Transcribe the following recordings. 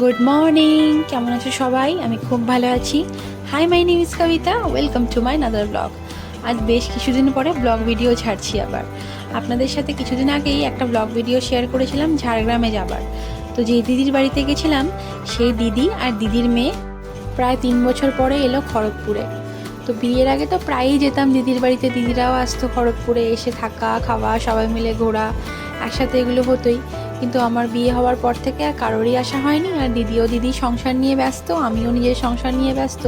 Good morning কেমন আছো সবাই? আমি খুব ভালো আছি। Hi my name is Kabita welcome to my another blog আজ বেশ কিছুদিন পরে ব্লগ ভিডিও ছাড়ছি আবার। আপনাদের সাথে কিছুদিন আগেই একটা ব্লগ ভিডিও শেয়ার করেছিলাম ঝাড়গ্রামে যাবার। তো যে দিদির বাড়িতে গেছিলাম, সেই দিদি আর দিদির মেয়ে প্রায় তিন বছর পরে এলো খড়গপুরে। তো বিয়ের আগে তো প্রায়ই যেতাম দিদির বাড়িতে, দিদিরাও আসতো খড়গপুরে এসে থাকা, খাওয়া, সবাই মিলে ঘোরা, একসাথে এগুলো হতোই। কিন্তু আমার বিয়ে হওয়ার পর থেকে আর কারোরই আসা হয়নি। আর দিদিও দিদি সংসার নিয়ে ব্যস্ত, আমিও নিজের সংসার নিয়ে ব্যস্ত।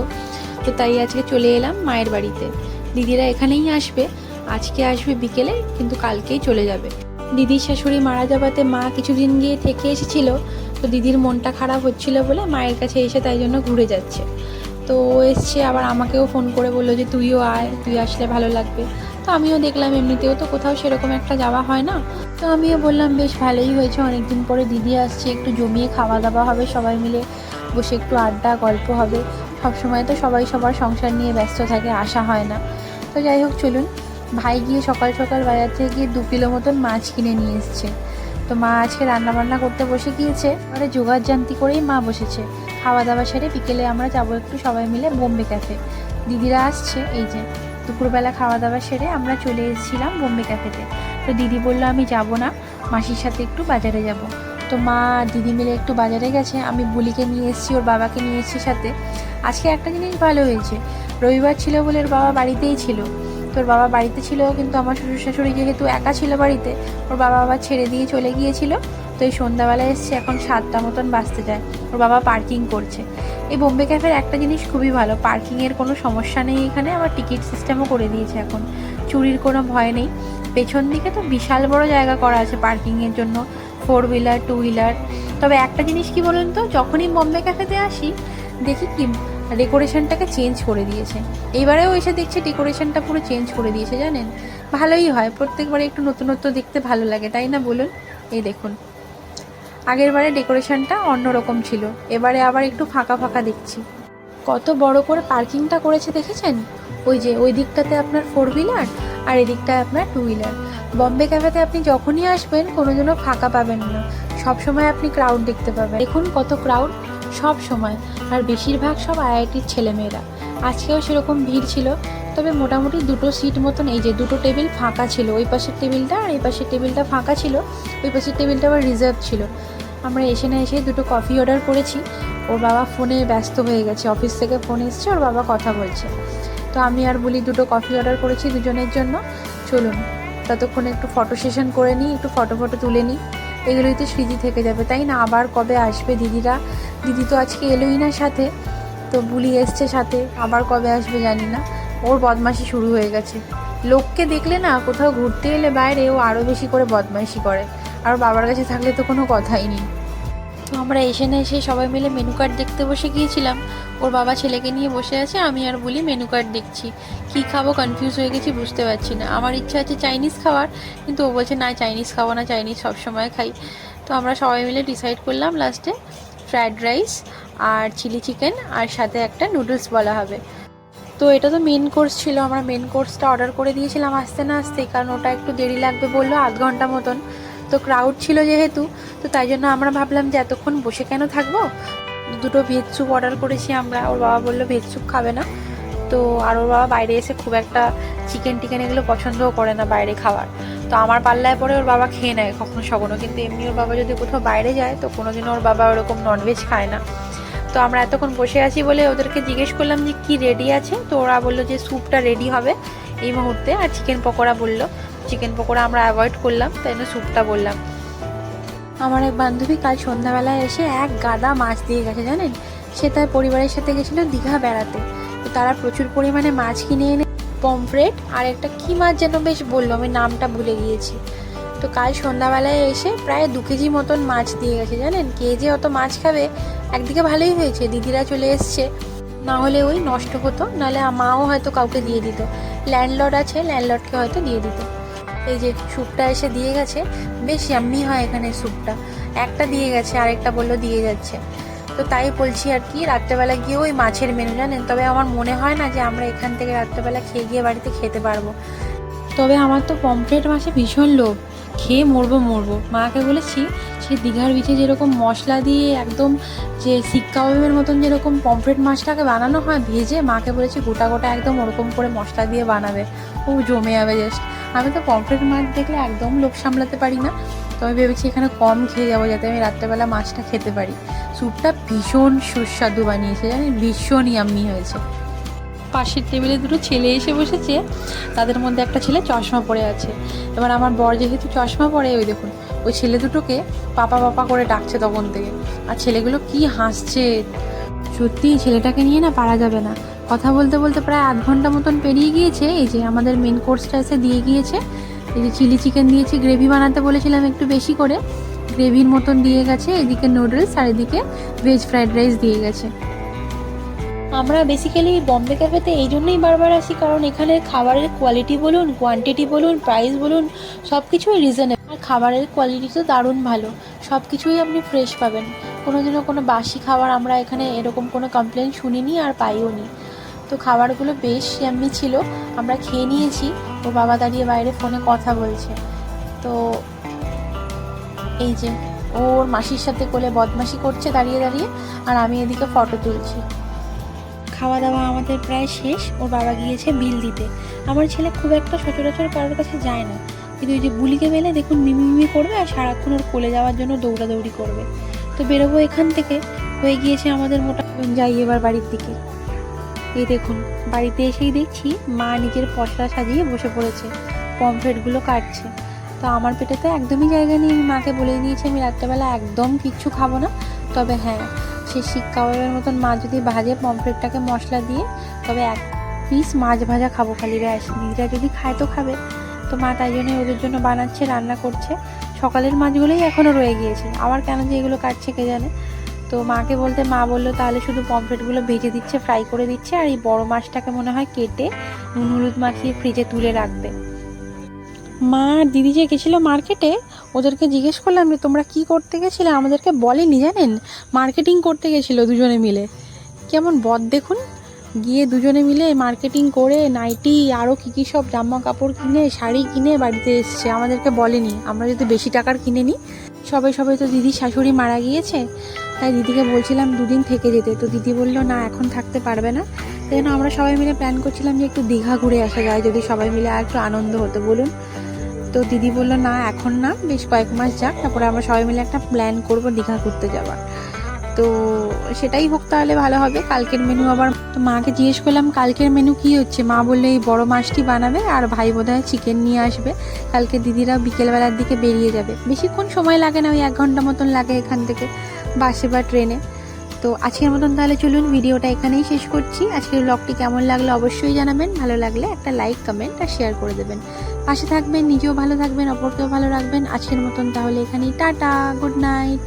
তো তাই আজকে চলে এলাম মায়ের বাড়িতে। দিদিরা এখানেই আসবে, আজকে আসবে বিকেলে, কিন্তু কালকেই চলে যাবে। দিদির শাশুড়ি মারা যাবাতে মা কিছুদিন গিয়ে থেকে এসেছিল, তো দিদির মনটা খারাপ হচ্ছিল বলে মায়ের কাছে এসে তাই জন্য ঘুরে যাচ্ছে। তো ও এসছে, আবার আমাকেও ফোন করে বলল যে তুইও আয়, তুই আসলে ভালো লাগবে। তো আমিও দেখলাম এমনিতেও তো কোথাও সেরকম একটা যাওয়া হয় না। তো আমিও বললাম, বেশ ভালোই হয়েছে, অনেকদিন পরে দিদি আসছে, একটু জমিয়ে খাওয়া দাওয়া হবে, সবাই মিলে বসে একটু আড্ডা, গল্প হবে। সবসময় তো সবাই সবার সংসার নিয়ে ব্যস্ত থাকে, আসা হয় না। তো যাই হোক, চলুন। ভাই গিয়ে সকাল সকাল বাজার থেকে গিয়ে দু কিলো মতন মাছ কিনে নিয়ে এসছে। তো মা আজকে রান্না বান্না করতে বসে গিয়েছে এবারে জোগাড় জান্তি করেই মা বসেছে। খাওয়া দাওয়া সেরে বিকেলে আমরা যাব একটু সবাই মিলে বোম্বে ক্যাফে। দিদিরা আসছে, এই যে। দুপুরবেলা খাওয়া দাওয়া সেরে আমরা চলে এসেছিলাম বোম্বে ক্যাফেতে। তো দিদি বলল, আমি যাব না, মাসির সাথে একটু বাজারে যাব। তো মা দিদি মিলে একটু বাজারে গেছে, আমি বুলিকে নিয়ে এসেছি, ওর বাবাকে নিয়ে এসেছি সাথে। আজকে একটা জিনিস ভালো হয়েছে, রবিবার ছিল বলে ওর বাবা বাড়িতেই ছিল। তোর বাবা বাড়িতে ছিল, কিন্তু আমার শ্বশুর শাশুড়ি যেহেতু একা ছিল বাড়িতে, ওর বাবা আবার ছেড়ে দিয়ে চলে গিয়েছিল। তো এই সন্ধ্যাবেলায় এসছে, এখন সাতটা মতন বাঁচতে যায়। ওর বাবা পার্কিং করছে। এই বোম্বে ক্যাফের একটা জিনিস খুবই ভালো পার্কিংয়ের কোনো সমস্যা নেই এখানে, আবার টিকিট সিস্টেমও করে দিয়েছে এখন। চুরির কোনো ভয় নেই। পেছন দিকে তো বিশাল বড় জায়গা করা আছে পার্কিংয়ের জন্য ফোর হুইলার টু হুইলার তবে একটা জিনিস কি বলুন তো, যখনই বোম্বে ক্যাফেতে আসি, দেখি কি ডেকোরেশনটাকে চেঞ্জ করে দিয়েছে। এইবারেও এসে দেখছি ডেকোরেশনটা পুরো চেঞ্জ করে দিয়েছে, জানেন? ভালোই হয়, প্রত্যেকবারে একটু নতুনত্ব দেখতে ভালো লাগে, তাই না বলুন? এই দেখুন। আগের বারে ডেকোরেশনটা অন্যরকম ছিল, এবারে আবার একটু ফাঁকা ফাঁকা দেখছি। কত বড় করে পার্কিংটা করেছে, দেখেছেন? ওই যে, ওই দিকটাতে আপনার ফোর হুইলার আর এদিকটায় আপনার টু হুইলার বম্বে ক্যাফেতে আপনি যখনই আসবেন কোনো জন্য ফাঁকা পাবেন না। সব সময় আপনি ক্রাউড দেখতে পাবেন। দেখুন কত ক্রাউড সব সময়। আর বেশিরভাগ সব আইআইটির ছেলেমেয়েরা। আজকেও সেরকম ভিড় ছিল, তবে মোটামুটি দুটো সিট মতন, এই যে দুটো টেবিল ফাঁকা ছিল। ওই পাশের টেবিলটা আর এই পাশের টেবিলটা ফাঁকা ছিল, ওই পাশের টেবিলটা আবার রিজার্ভ ছিল। আমরা এসে না এসে দুটো কফি অর্ডার করেছি। ওর বাবা ফোনে ব্যস্ত হয়ে গেছে। অফিস থেকে ফোন এসছে, ওর বাবা কথা বলছে। তো আমি আর বলি দুটো কফি অর্ডার করেছি দুজনের জন্য। চলুন, ততক্ষণে একটু ফটো সেশন করে নিই, একটু ফটো ফটো তুলে নিই। এগুলোই তো স্মৃতি থেকে যাবে। তাই না? আবার কবে আসবে দিদিরা? দিদি তো আজকে এলোই না সাথে, তো বুলি এসছে সাথে। আবার কবে আসবে জানি না। ওর বদমাশি শুরু হয়ে গেছে। লোককে দেখলে না কোথাও ঘুরতে এলে বাইরে ও আরও বেশি করে বদমাইশি করে। আর বাবার কাছে থাকলে তো কোনো কথাই নেই। তো আমরা এসে না এসে সবাই মিলে মেনু কার্ড দেখতে বসে গিয়েছিলাম। ওর বাবা ছেলেকে নিয়ে বসে আছে, আমি আর বলি মেনু কার্ড দেখছি। কী খাব কনফিউজ হয়ে গেছি, বুঝতে পারছি না। আমার ইচ্ছা আছে চাইনিজ খাওয়ার, কিন্তু ও বলছে, না চাইনিজ খাব না চাইনিজ সবসময় খাই। তো আমরা সবাই মিলে ডিসাইড করলাম লাস্টে ফ্রায়েড রাইস আর চিলি চিকেন আর সাথে একটা নুডলস বলা হবে। তো এটা তো মেন কোর্স ছিল, আমরা মেন কোর্সটা অর্ডার করে দিয়েছিলাম আসতে না আসতে, কারণ ওটা একটু দেরি লাগবে বলল, আধ ঘণ্টা মতন। ক্রাউড ছিল যেহেতু, তো তাই জন্য আমরা ভাবলাম যে এতক্ষণ বসে কেন থাকব? দুটো ভেজ স্যুপ অর্ডার করেছি আমরা। ওর বাবা বলল ভেজ স্যুপ খাবে না। তো আর ওর বাবা বাইরে এসে খুব একটা চিকেন টিকেন এগুলো পছন্দও করে না বাইরে খাওয়ার। তো আমার পাল্লায় পরে ওর বাবা খেয়ে নেয় কখনো সখনো কিন্তু এমনি ওর বাবা যদি কোথাও বাইরে যায়, তো কোনোদিনও ওর বাবা ওরকম ননভেজ খায় না। তো আমরা এতক্ষণ বসে আছি বলে ওদেরকে জিজ্ঞেস করলাম যে, কি রেডি আছে? তো ওরা বলল যে স্যুপটা রেডি হবে এই মুহূর্তে। আর চিকেন পকোড়া বলল চিকেন পকোড়া আমরা অ্যাভয়েড করলাম, তাই জন্য স্যুপটা বললাম। আমার এক বান্ধবী কাল সন্ধ্যাবেলায় এসে এক গাদা মাছ দিয়ে গেছে, জানেন? সে তার পরিবারের সাথে গেছিল দীঘা বেড়াতে। তো তারা প্রচুর পরিমাণে মাছ কিনে এনে, পমফ্রেট আর একটা কী মাছ যেন বেশ বলল, আমি নামটা ভুলে গিয়েছি। তো কাল সন্ধ্যাবেলায় এসে প্রায় দু কেজি মতন মাছ দিয়ে গেছে, জানেন? কে যে অত মাছ খাবে, একদিকে ভালোই হয়েছে, দিদিরা চলে এসছে। না হলে ওই নষ্ট হতো, নাহলে মাও হয়তো কাউকে দিয়ে দিত। ল্যান্ডলর্ড আছে, ল্যান্ডলর্ডকে হয়তো দিয়ে দিত। এই যে স্যুপটা এসে দিয়ে গেছে, বেশ ইয়াম্মি হয় এখানে স্যুপটা একটা দিয়ে গেছে, আরেকটা বলল দিয়ে যাচ্ছে। তো তাই বলছি আর কি, রাত্রেবেলা গিয়ে ওই মাছের মেনু জানেন? তবে আমার মনে হয় না যে আমরা এখান থেকে রাত্রেবেলা খেয়ে গিয়ে বাড়িতে খেতে পারব। তবে আমার তো পমফ্রেট মাছে ভীষণ লোভ। খেয়ে মরবো মরবো। মাকে বলেছি, সে দীঘার বিচে যেরকম মশলা দিয়ে একদম যে শিক কাবাবের মতন যেরকম পমফ্রেট মাছটাকে বানানো হয়, ভেজে মাকে বলেছি গোটা গোটা একদম ওরকম করে মশলা দিয়ে বানাবে। ও জমে যাবে জাস্ট আমি তো পমফ্রেট মাছ দেখলে একদম লোভ সামলাতে পারি না। তো আমি ভেবেছি এখানে কম খেয়ে যাব যাতে আমি রাত্রেবেলা মাছটা খেতে পারি। স্যুপটা ভীষণ সুস্বাদু বানিয়েছে, জানেন? ভীষণ ইয়াম্মি হয়েছে। পাশের টেবিলে দুটো ছেলে এসে বসেছে। তাদের মধ্যে একটা ছেলে চশমা পরে আছে। এবার আমার বর যেহেতু চশমা পরে, ওই দেখুন, ওই ছেলে দুটোকে পাপা পাপা করে ডাকছে তখন থেকে। আর ছেলেগুলো কি হাসছে। সত্যি ছেলেটাকে নিয়ে না পারা যাবে না। কথা বলতে বলতে প্রায় আধ ঘণ্টা মতন পেরিয়ে গিয়েছে। এই যে আমাদের মেন কোর্সটা এসে দিয়ে গিয়েছে। এই যে চিলি চিকেন দিয়েছি গ্রেভি বানাতে বলেছিলাম একটু বেশি করে। গ্রেভির মতন দিয়ে গেছে, এদিকে নুডলস আর এদিকে ভেজ ফ্রাইড রাইস দিয়ে গেছে। আমরা বেসিক্যালি বম্বে ক্যাফেতে এই জন্যই বারবার আসি, কারণ এখানে খাবারের কোয়ালিটি বলুন কোয়ান্টিটি বলুন প্রাইস বলুন সব কিছুই রিজনেবল আর খাবারের কোয়ালিটি তো দারুণ ভালো সব কিছুই আপনি ফ্রেশ পাবেন। কোনো দিনও কোনো বাসি খাবার আমরা এখানে এরকম কোনো কমপ্লেন শুনিনি আর পাইও নি তো খাবারগুলো বেশ ইয়াম্মি ছিল। আমরা খেয়ে নিয়েছি। ও বাবা দাঁড়িয়ে বাইরে ফোনে কথা বলছে। তো এই যে ওর মাসির সাথে কোলে বদমাশি করছে দাঁড়িয়ে দাঁড়িয়ে, আর আমি এদিকে ফটো তুলছি। খাওয়া দাওয়া আমাদের প্রায় শেষ। ওর বাবা গিয়েছে বিল দিতে। আমার ছেলে খুব একটা সচরাচর কারোর কাছে যায় না। কিন্তু ওই যে বুলিকে মেলে দেখুন মিমি মিমি করবে আর সারাক্ষণ ওর কোলে যাওয়ার জন্য দৌড়াদৌড়ি করবে। তো বেরোবো এখান থেকে। হয়ে গিয়েছে আমাদের মোটা যাই এবার বাড়ির দিকে। এই দেখুন, বাড়িতে এসেই দেখছি মা নিজের পশলা সাজিয়ে বসে পড়েছে, পমফ্রেটগুলো কাটছে। তো আমার পেটে তো একদমই জায়গা নেই আমি মাকে বলে দিয়েছি আমি রাত্রেবেলা একদম কিচ্ছু খাব না। তবে হ্যাঁ সে শিক কাবাবের মতন মা যদি ভাজে পমফ্রেটটাকে মশলা দিয়ে, তবে এক পিস মাছ ভাজা খাব খালি, ব্যাস। নিজেরা যদি খায় তো খাবে। তো মা তাই জন্য ওদের জন্য বানাচ্ছে, রান্না করছে। সকালের মাছগুলোই এখনও রয়ে গিয়েছে। আবার কেন যে এগুলো কাটছে কে জানে? তো মাকে বলতে মা বলল, তাহলে শুধু পমফ্রেটগুলো ভেজে দিচ্ছে, ফ্রাই করে দিচ্ছে, আর এই বড় মাছটাকে মনে হয় কেটে নুন হলুদ মাখিয়ে ফ্রিজে তুলে রাখবে। মা আর দিদি যে গেছিল মার্কেটে, ওদেরকে জিজ্ঞেস করলাম যে, তোমরা কি করতে গেছিলে? আমাদেরকে বলেনি, জানেন? মার্কেটিং করতে গেছিল দুজনে মিলে। কেমন বদ দেখুন। গিয়ে দুজনে মিলে মার্কেটিং করে নাইটি আরও কী কী সব জামা কাপড় কিনে, শাড়ি কিনে বাড়িতে এসছে। আমাদেরকে বলেনি, আমরা যদি বেশি টাকার কিনে নিই। সবাই সবাই তো দিদি শাশুড়ি মারা গিয়েছে। তাই দিদিকে বলছিলাম দুদিন থেকে যেতে। তো দিদি বলল, না, এখন থাকতে পারবে না। তাই জন্য আমরা সবাই মিলে প্ল্যান করছিলাম যে একটু দীঘা ঘুরে আসা যায়, যদি সবাই মিলে আর একটু আনন্দ হতো। বলুন। তো দিদি বলল, না, এখন না, বেশ কয়েক মাস যাক, তারপরে আমরা সবাই মিলে একটা প্ল্যান করব দীঘা ঘুরতে যাওয়ার। তো সেটাই হোক তাহলে, ভালো হবে। কালকের মেনু আবার তো মাকে জিজ্ঞেস করলাম, কালকের মেনু কি হচ্ছে? মা বললে, এই বড় মাছটি বানাবে আর ভাই বোধহয় চিকেন নিয়ে আসবে। কালকে দিদিরা বিকেলবেলার দিকে বেরিয়ে যাবে। বেশিক্ষণ সময় লাগে না, ওই এক ঘণ্টা মতন লাগে এখান থেকে। বাসে বা ট্রেনে। তো আজকের মতন তাহলে চলুন ভিডিওটা এখানেই শেষ করছি। আজকের ব্লগটি কেমন লাগল অবশ্যই জানাবেন। ভালো লাগলে একটা লাইক কমেন্ট আর শেয়ার করে দেবেন। পাশে থাকবেন, নিজেও ভালো থাকবেন, অপরকেও ভালো রাখবেন। আজকের মতন তাহলে এখানেই। Tata good night